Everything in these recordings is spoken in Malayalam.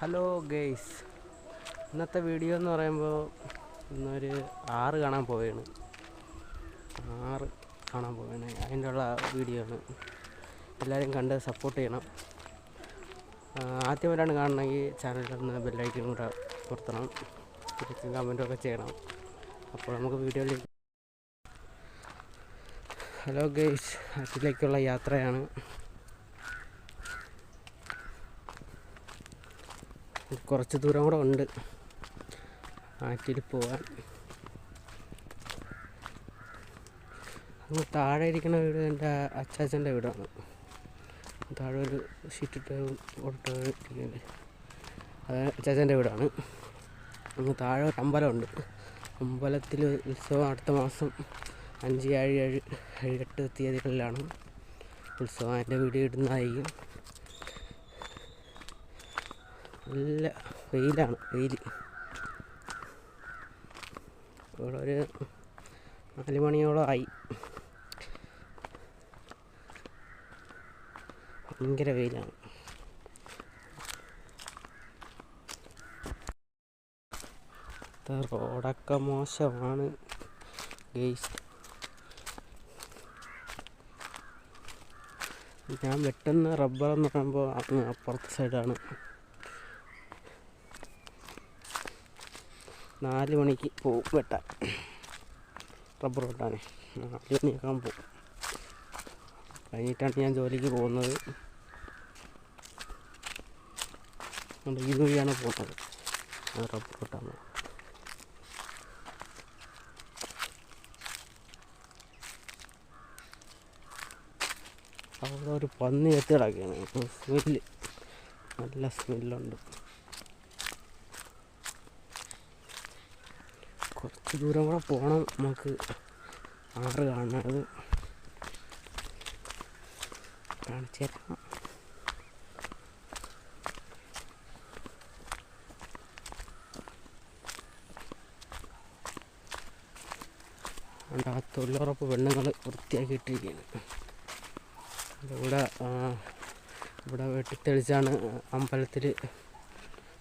ഹലോ ഗെയ്സ് ഇന്നത്തെ വീഡിയോ എന്ന് പറയുമ്പോൾ ഇന്നൊരു ആറ് കാണാൻ പോവുകയാണ്. ആറ് കാണാൻ പോവുകയാണ്. അതിന്റെ ഉള്ള വീഡിയോ ആണ് എല്ലാവരും കണ്ട് സപ്പോർട്ട് ചെയ്യണം. ആദ്യമായിട്ടാണ് കാണണമെങ്കിൽ ചാനലിൽ ഒന്ന് ബെല്ലൈക്കൻ കൂടെ കൊടുത്തണം തിരിച്ചും കമന്റൊക്കെ ചെയ്യണം. അപ്പോൾ നമുക്ക് വീഡിയോയിലേക്ക് ഹലോ ഗെയ്സ് അതിലേക്കുള്ള യാത്രയാണ്. കുറച്ച് ദൂരം കൂടെ ഉണ്ട്. ആറ്റിൽ പോവാൻ. താഴെ ഇരിക്കുന്ന വീട് എന്റെ അച്ചാച്ചന്റെ വീടാണ്. താഴെ ഒരു ഷീറ്റിട്ട് ഓട്ടിട്ട് അത് അച്ചാച്ചന്റെ വീടാണ്. അങ്ങ് താഴെ ഒരു അമ്പലമുണ്ട് അമ്പലത്തിൽ ഉത്സവം അടുത്ത മാസം അഞ്ച് ഏഴ് ഏഴ് ഏഴ് എട്ട് തീയതികളിലാണ് ഉത്സവം. അതിന്റെ വീഡിയോ ഇടുന്നതായിരിക്കും. നല്ല വെയിലാണ് വെയിൽ ഇവിടെ ഒരു നാല് മണിയോളം ആയി. ഭയങ്കര വെയിലാണ്. റോഡൊക്കെ മോശമാണ് ഗെയ്സ് ഞാൻ വെട്ടുന്ന റബ്ബർ എന്ന് പറയുമ്പോൾ അപ്പുറത്തെ സൈഡാണ് നാല് മണിക്ക് പോവും വെട്ടാൻ. റബ്ബർ വെട്ടാനേ നാല് മണിയാക്കാൻ പോവും കഴിഞ്ഞിട്ടാണ് ഞാൻ ജോലിക്ക് പോകുന്നത്. അതുകൊണ്ട് ഈ വഴിയാണ് പോകുന്നത് റബ്ബർ വെട്ടാൻ പോകും അവിടെ ഒരു പന്നി എത്തി കിടക്കുകയാണ് സ്മെല്ല്. നല്ല സ്മെല്ലുണ്ട്. കുറച്ച് ദൂരം കൂടെ പോകണം നമുക്ക് ആറ് കാണുന്നത്. കാണിച്ചു തരാം. ആ തൊഴിലുറപ്പ് പെണ്ണുങ്ങൾ വൃത്തിയാക്കിയിട്ടിരിക്കുകയാണ് ഇവിടെ ഇവിടെ വെട്ടിത്തെളിച്ചാണ് അമ്പലത്തിൽ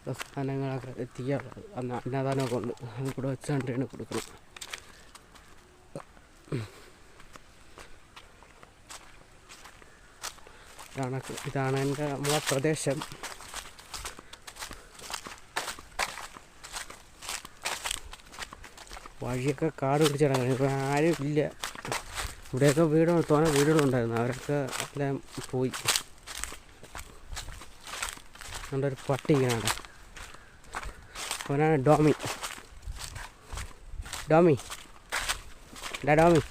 പ്രസ്ഥാനങ്ങളൊക്കെ എത്തിക്കാറുള്ളത് അന്ന് അന്നദാനമൊക്കെ ഉണ്ട് അത് കൂടെ വെച്ചാണ്ടാണ് കൊടുക്കുന്നത്. ഇതാണ് ഇതാണ് എന്റെ നമ്മളെ പ്രദേശം. വഴിയൊക്കെ കാട് പിടിച്ചിടങ്ങി ഇപ്പം ആരും ഇല്ല. ഇവിടെയൊക്കെ വീട് തോന വീടുകളുണ്ടായിരുന്നു അവരൊക്കെ എല്ലാം പോയി. നമ്മുടെ ഒരു പട്ടി അവനാണ് ഡോമി ഡോമി ഡാ ഡോമി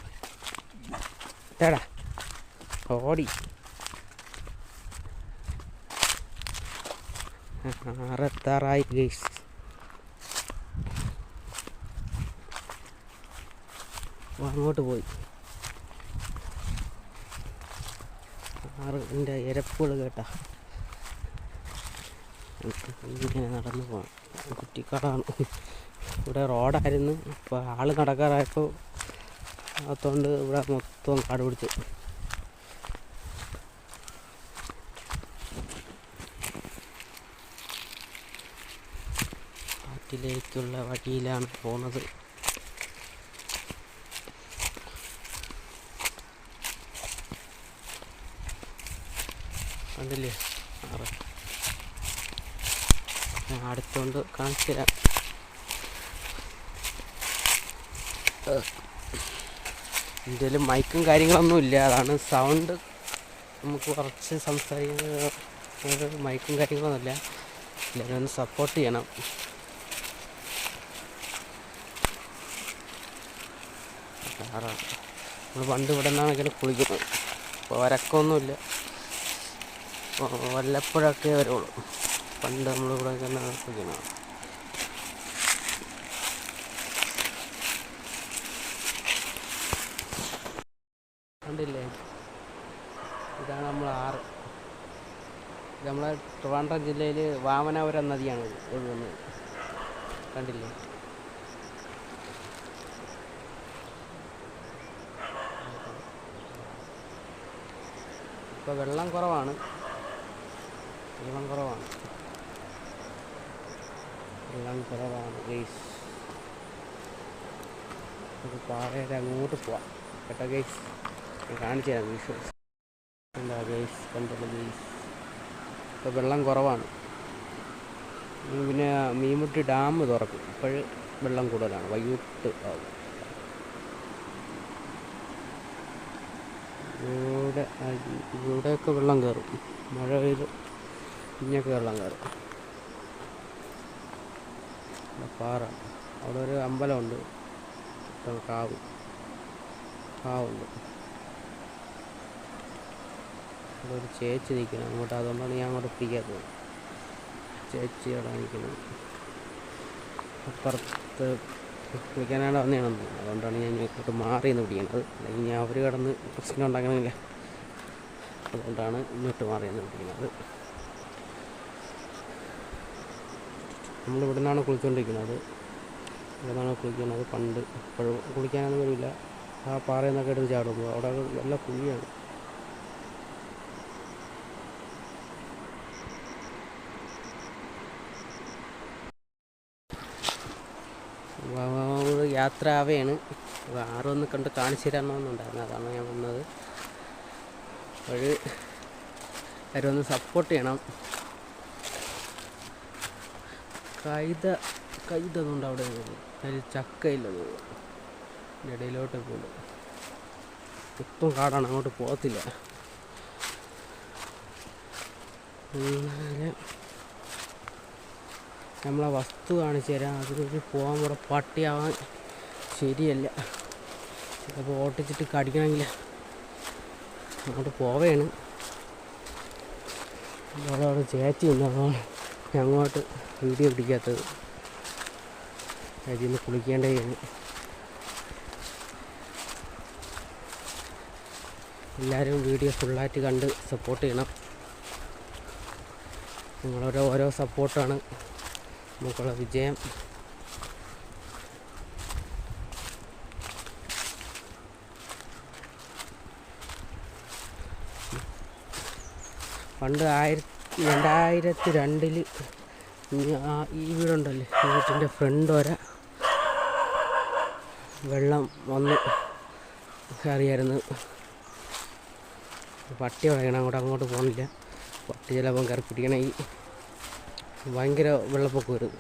ഡാടാ ഓടി ആറെത്താറായി ഗേസ് അങ്ങോട്ട് പോയി. ആറ് എന്റെ ഇരപ്പുകൾ കേട്ടാ. ഇങ്ങനെ നടന്നു പോകണം കുറ്റിക്കാടാണ്. ഇവിടെ റോഡായിരുന്നു. ഇപ്പോൾ ആൾ നടക്കാറായപ്പോൾ അതുകൊണ്ട് ഇവിടെ മൊത്തം കാട് പിടിച്ചു. കാട്ടിലേക്കുള്ള വഴിയിലാണ് പോണത്. കണ്ടില്ലേ? ആറ് ഞാൻ അടുത്തോണ്ട് കാണിച്ചു ഇതിൽ മൈക്കും കാര്യങ്ങളൊന്നും ഇല്ല. അതാണ് സൗണ്ട്. നമുക്ക് കുറച്ച് സംസാരിക്കുന്ന മൈക്കും കാര്യങ്ങളൊന്നുമില്ല. എല്ലാവരും ഒന്ന് സപ്പോർട്ട് ചെയ്യണം. നമ്മൾ പണ്ട് ഇവിടെ നിന്നാണ് ഇങ്ങനെ കുളിക്കുന്നത്. ഇപ്പോൾ വരക്കമൊന്നുമില്ല വല്ലപ്പോഴൊക്കെ വരുള്ളൂ. പണ്ട് നമ്മളിവിടെ കുളിക്കണം കണ്ടില്ലേ? ഇതാണ് നമ്മൾ ആറ്. നമ്മളെ ട്രിവാൻഡ്രം ജില്ലയിൽ വാമനാപുരം നദിയാണ് ഒഴുകുന്നത് കണ്ടില്ലേ? ഇപ്പോൾ വെള്ളം കുറവാണ്. വെള്ളം കുറവാണ്. വെള്ളം കുറവാണ്. ഗെയ്സ് നമുക്ക് പാറയുടെ അങ്ങോട്ട് പോവാം. കേട്ടോ ഗെയ്സ് ഞാൻ കാണിച്ചു തരാം വിഷ്വൽസ് എന്താ ഗെയ്സ് കണ്ടല്ലോ ഗെയ്സ് ഇപ്പോൾ വെള്ളം കുറവാണ്. പിന്നെ മീൻമുട്ടി ഡാം തുറക്കും. ഇപ്പോൾ വെള്ളം കൂടുതലാണ്. വൈകിട്ട് ആവും. ഇവിടെ ഇവിടെയൊക്കെ വെള്ളം കയറും. മഴ പെയ്ത് ഇങ്ങനെയൊക്കെ വെള്ളം കയറും. പാറ. അവിടെ ഒരു അമ്പലമുണ്ട്. കാവ്. കാവുണ്ട്. അവിടെ ഒരു ചേച്ചി നിൽക്കണം അങ്ങോട്ട് അതുകൊണ്ടാണ് ഞാൻ അങ്ങോട്ട് പിടിക്കാത്തത് ചേച്ചി അവിടെ നിൽക്കുന്നത് അപ്പുറത്ത് കുളിക്കാനാണ് വന്നതാണെന്ന് അതുകൊണ്ടാണ് ഞാൻ ഇങ്ങോട്ട് മാറി നിന്ന് പിടിക്കുന്നത് അല്ലെങ്കിൽ ഞാൻ അവർ കടന്ന് പ്രശ്നം ഉണ്ടാക്കണമെന്നില്ല. അതുകൊണ്ടാണ് ഇങ്ങോട്ട് മാറി നിന്ന് പിടിക്കുന്നത് നമ്മൾ ഇവിടെ നിന്നാണ് കുളിച്ചുകൊണ്ടിരിക്കുന്നത് ഇവിടെ നിന്നാണ് കുളിക്കുന്നത്. പണ്ട് ഇപ്പോഴും കുളിക്കാനൊന്നും വരില്ല. ആ പാറയിൽ നിന്നൊക്കെ എടുത്ത് ചാടുമ്പോൾ അവിടെ നല്ല കുഴിയാണ്. യാത്ര ആവുകയാണ് അപ്പോൾ ആരും ഒന്ന് കണ്ട് കാണിച്ചു തരണമെന്നുണ്ടായിരുന്നു. അതാണ് ഞാൻ വന്നത്. അപ്പോൾ അവരൊന്ന് സപ്പോർട്ട് ചെയ്യണം. കൈത കൈതന്നുണ്ട് അവിടെ അതിൽ ചക്കയില്ലത്. ഇടയിലോട്ട് പോകുന്നു ഇപ്പം കാടാണ് അങ്ങോട്ട് പോകത്തില്ല. നമ്മളെ വസ്തു കാണിച്ചു തരാം. അതിലേക്ക് പോകാൻ കൂടെ പട്ടിയാവാൻ ശരിയല്ല. ചിലപ്പോൾ ഓട്ടിച്ചിട്ട് കടിക്കണമെങ്കിൽ അങ്ങോട്ട് പോവുകയാണ് അവിടെ അവിടെ ചേച്ചി ഉണ്ടാവാണ് അങ്ങോട്ട് വീഡിയോ പിടിക്കാത്തത്. അതിന് കുളിക്കേണ്ട എല്ലാവരും വീഡിയോ ഫുള്ളായിട്ട് കണ്ട് സപ്പോർട്ട് ചെയ്യണം. നിങ്ങളുടെ ഓരോ സപ്പോർട്ടാണ് നമുക്കുള്ള വിജയം. പണ്ട് ആയിരത്തി രണ്ടായിരത്തി രണ്ടിൽ ഈ വീടുണ്ടല്ലേ ഈ വീട്ടിന്റെ ഫ്രണ്ട് വരെ. വെള്ളം വന്ന് കയറിയായിരുന്നു പട്ടി വളയണം അങ്ങോട്ട് അങ്ങോട്ട് പോകണില്ല പട്ടി ചിലപ്പം കയറി പിടിക്കണമെങ്കിൽ ഭയങ്കര വെള്ളപ്പൊക്കം വരും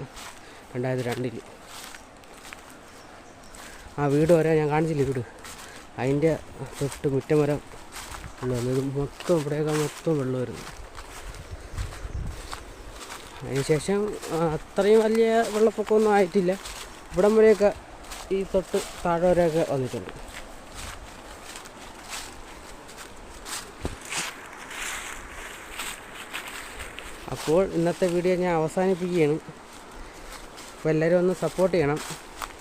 രണ്ടായിരത്തി രണ്ടിൽ ആ വീട് വരെ ഞാൻ കാണിച്ചില്ല വീട്. അതിന്റെ തൊട്ട് മുറ്റം വരെ വെള്ളം ഇത് മൊത്തം ഇവിടെയൊക്കെ മൊത്തം വെള്ളം വരുന്നു അതിനുശേഷം ശേഷം അത്രയും വലിയ വെള്ളപ്പൊക്കമൊന്നും ആയിട്ടില്ല. ഇവിടം വരെയൊക്കെ ഈ തൊട്ട് താഴെ വരെയൊക്കെ വന്നിട്ടുണ്ട്. അപ്പോൾ ഇന്നത്തെ വീഡിയോ ഞാൻ അവസാനിപ്പിക്കുകയാണ്. അപ്പോൾ എല്ലാവരും ഒന്ന് സപ്പോർട്ട് ചെയ്യണം.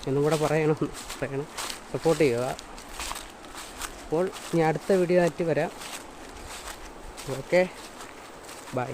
എന്നും കൂടെ പറയണം പറയണം. സപ്പോർട്ട് ചെയ്യുക. അപ്പോൾ ഞാൻ അടുത്ത വീഡിയോ ആയിട്ട് വരാം. Okay bye